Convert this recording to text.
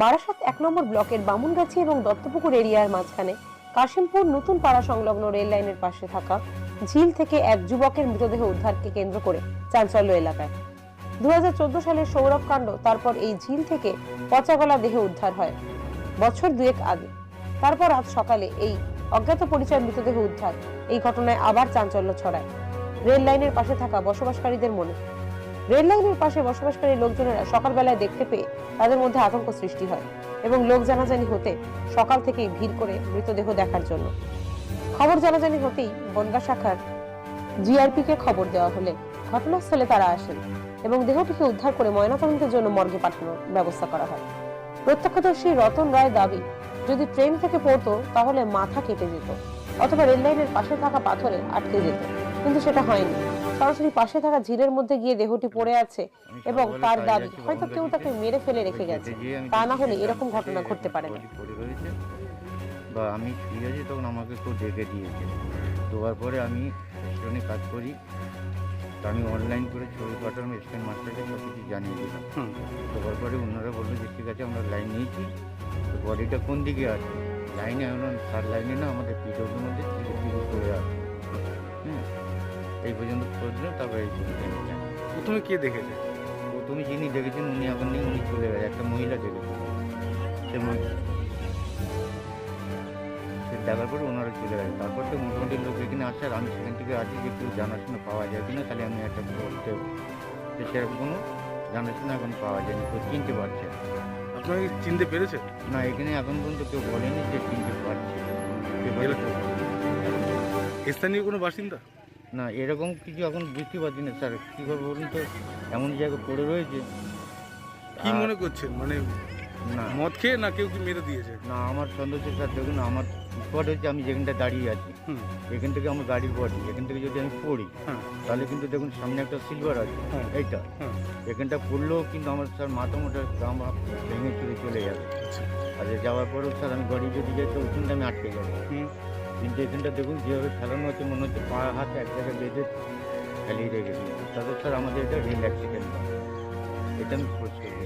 বারাসাত এক নম্বর ব্লকের বামুনগাছি এবং দত্তপুকুর এরিয়ার মাঝখানে কাশিমপুর নতুন পাড়া সংলগ্ন রেল লাইনের পাশে থাকা ঝিল থেকে এক যুবকের মৃতদেহ উদ্ধারকে কেন্দ্র করে চাঞ্চল্য এলাকায়। দু সালের সৌরভ কাণ্ড, তারপর এই ঝিল থেকে পচাগলা দেহ উদ্ধার হয় বছর দুয়েক আগে। তারপর আজ সকালে এই অজ্ঞাত পরিচয় মৃতদেহ উদ্ধার। এই ঘটনায় আবার চাঞ্চল্য ছড়ায়। রেল লাইনের পাশে থাকা বসবাসকারীদের মনে রেল লাইনের পাশে বসবাসকারী লোকজনেরা সকালবেলায় দেখতে পেয়ে তাদের মধ্যে আতঙ্ক সৃষ্টি হয় এবং লোক জানাজানি হতে সকাল থেকেই ভিড় করে মৃতদেহ দেখার জন্য। খবর জানাজানি হতেই বনগা শাখার জিআরপি কে খবর দেওয়া হলে ঘটনাস্থলে তারা আসেন এবং দেহটিকে উদ্ধার করে ময়নাতদন্তের জন্য মর্গে পাঠানোর ব্যবস্থা করা হয়। প্রত্যক্ষদর্শী রতন রায় দাবি, যদি ট্রেন থেকে পড়তো তাহলে মাথা কেটে যেত অথবা রেল লাইনের পাশে থাকা পাথরে আটকে যেত। কিন্তু সেটা হয়নি। সরাসরি পাশে থাকা ঝিলের মধ্যে গিয়ে দেহটি পড়ে আছে এবং তার দাবি হয়তো কেউ তাকে মেরে ফেলে রেখে গেছে। তা না হলে এরকম ঘটনা ঘটতে পারে না। বা আমি শুয়ে আছি তখন আমাকে কেউ ডেকে দিয়েছে। দেওয়ার পরে আমি স্টেশনে কাজ করি। তো আমি অনলাইন করে ছবি পাঠালাম স্টেশন মাস্টারকে সব কিছু জানিয়ে দিলাম। দেওয়ার পরে ওনারা বলল যে ঠিক আছে আমরা লাইন নিয়েছি। তো বডিটা কোন দিকে আছে? লাইনে এখন সার লাইনে না আমাদের পিডব্লিউর মধ্যে পড়ে আছে। হ্যাঁ এই পর্যন্ত করে তারপরে এই প্রথমে কে দেখেছে? প্রথমে যিনি দেখেছেন উনি এখন নেই উনি চলে গেছে। একটা মহিলা দেখেছেন সে মহিলা। সে দেখার পরে ওনারা চলে গেছে। তারপর তো মোটামুটি লোক এখানে আসে আর আমি সেখান থেকে আছি যে একটু জানাশোনা পাওয়া যায় কিনা তাহলে আমি একটা দেবো তো সেরকম কোনো জানাশোনা এখন পাওয়া যায়নি কেউ চিনতে পারছে আপনাকে চিনতে পেরেছে? না এখানে এখন পর্যন্ত কেউ বলেনি যে চিনতে পারছে। কেউ। স্থানীয় কোনো বাসিন্দা? না এরকম কিছু এখন বুঝতে পারছি না স্যার। কী করব বলুন তো? এমন জায়গায় পড়ে রয়েছে। কি মনে করছেন? মানে না। মদ খেয়ে না কেউ কি মেরে দিয়েছে? না আমার সন্দেহ স্যার দেখুন আমার স্পট হচ্ছে আমি যেখানটা দাঁড়িয়ে আছি এখান থেকে আমার গাড়ির বডি এখান থেকে যদি আমি পড়ি হ্যাঁ। তাহলে কিন্তু দেখুন সামনে একটা সিলভার আছে হ্যাঁ। এইটা। হ্যাঁ। এখানটা পড়লেও কিন্তু আমার স্যার মাথা মোটা গ্রাম ভেঙে চুরে চলে যাবে। আচ্ছা। আর যাওয়ার পরেও স্যার আমি গাড়ি যদি যাই তো ওখানটা আমি আটকে যাব। কিন্তু দেখুন যেভাবে ফেলানো হচ্ছে, মনে হচ্ছে পা, হাত এক জায়গায় বেঁধে ফেলিয়ে রেখেছে। তাদের স্যার, আমাদের এটা রিল্যাক্সিডেন্ট এটা আমি খোঁজ করি